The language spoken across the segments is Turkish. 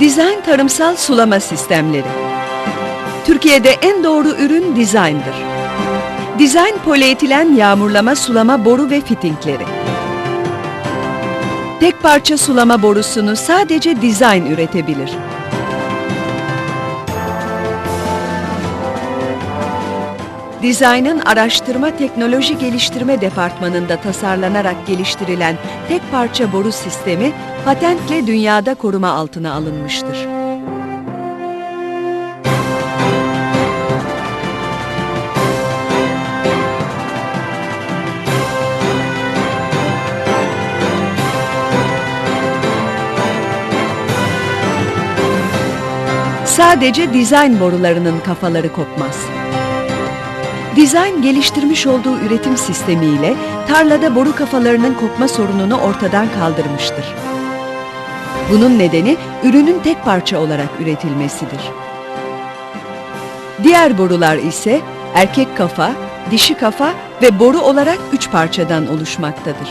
Dizayn tarımsal sulama sistemleri. Türkiye'de en doğru ürün dizayndır. Dizayn polietilen yağmurlama sulama boru ve fitingleri. Tek parça sulama borusunu sadece dizayn üretebilir. Dizayn'ın araştırma teknoloji geliştirme departmanında tasarlanarak geliştirilen tek parça boru sistemi patentle dünyada koruma altına alınmıştır. Sadece dizayn borularının kafaları kopmaz. Dizayn geliştirmiş olduğu üretim sistemiyle tarlada boru kafalarının kopma sorununu ortadan kaldırmıştır. Bunun nedeni ürünün tek parça olarak üretilmesidir. Diğer borular ise erkek kafa, dişi kafa ve boru olarak üç parçadan oluşmaktadır.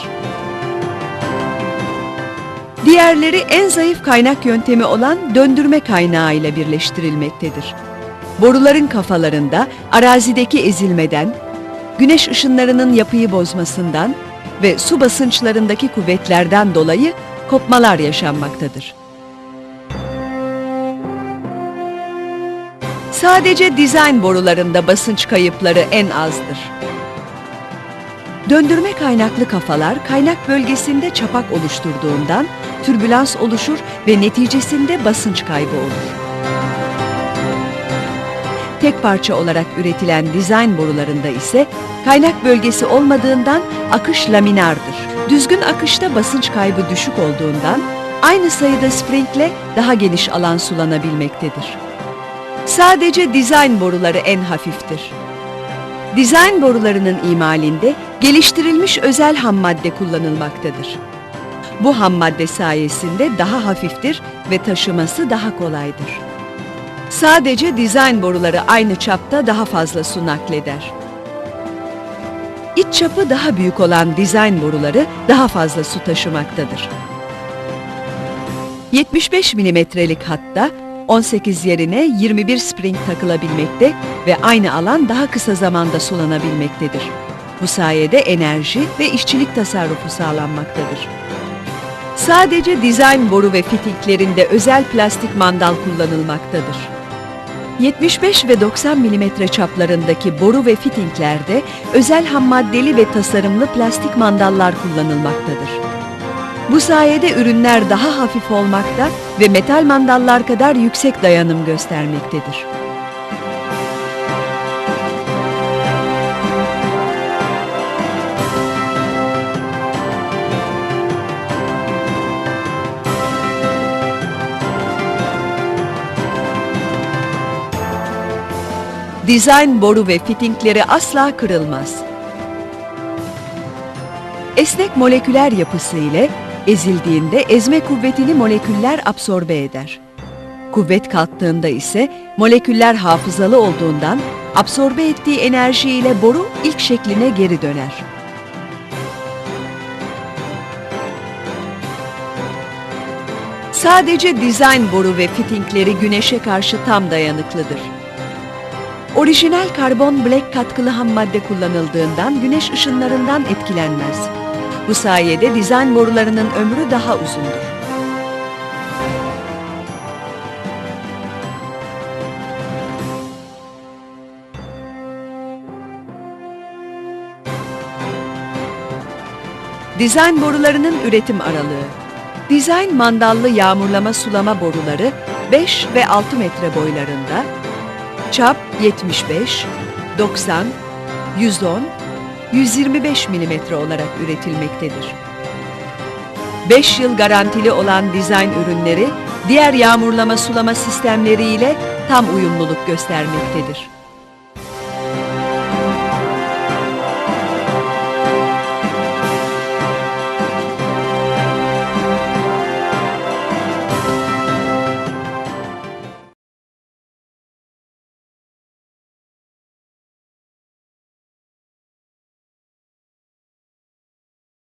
Diğerleri en zayıf kaynak yöntemi olan döndürme kaynağı ile birleştirilmektedir. Boruların kafalarında arazideki ezilmeden, güneş ışınlarının yapıyı bozmasından ve su basınçlarındaki kuvvetlerden dolayı kopmalar yaşanmaktadır. Sadece dizayn borularında basınç kayıpları en azdır. Döndürme kaynaklı kafalar kaynak bölgesinde çapak oluşturduğundan türbülans oluşur ve neticesinde basınç kaybı olur. Tek parça olarak üretilen dizayn borularında ise kaynak bölgesi olmadığından akış laminardır. Düzgün akışta basınç kaybı düşük olduğundan aynı sayıda springle daha geniş alan sulanabilmektedir. Sadece dizayn boruları en hafiftir. Dizayn borularının imalinde geliştirilmiş özel ham madde kullanılmaktadır. Bu ham madde sayesinde daha hafiftir ve taşıması daha kolaydır. Sadece dizayn boruları aynı çapta daha fazla su nakleder. İç çapı daha büyük olan dizayn boruları daha fazla su taşımaktadır. 75 milimetrelik hatta 18 yerine 21 spring takılabilmekte ve aynı alan daha kısa zamanda sulanabilmektedir. Bu sayede enerji ve işçilik tasarrufu sağlanmaktadır. Sadece dizayn boru ve fitiklerinde özel plastik mandal kullanılmaktadır. 75 ve 90 milimetre çaplarındaki boru ve fitinglerde özel ham maddeli ve tasarımlı plastik mandallar kullanılmaktadır. Bu sayede ürünler daha hafif olmakta ve metal mandallar kadar yüksek dayanım göstermektedir. Dizayn boru ve fitingleri asla kırılmaz. Esnek moleküler yapısı ile ezildiğinde ezme kuvvetini moleküller absorbe eder. Kuvvet kalktığında ise moleküller hafızalı olduğundan absorbe ettiği enerji ile boru ilk şekline geri döner. Sadece dizayn boru ve fitingleri güneşe karşı tam dayanıklıdır. Orijinal karbon black katkılı ham madde kullanıldığından güneş ışınlarından etkilenmez. Bu sayede dizayn borularının ömrü daha uzundur. Dizayn borularının üretim aralığı. Dizayn mandallı yağmurlama sulama boruları 5 ve 6 metre boylarında, çap 75, 90, 110, 125 milimetre olarak üretilmektedir. 5 yıl garantili olan dizayn ürünleri diğer yağmurlama sulama sistemleri ile tam uyumluluk göstermektedir.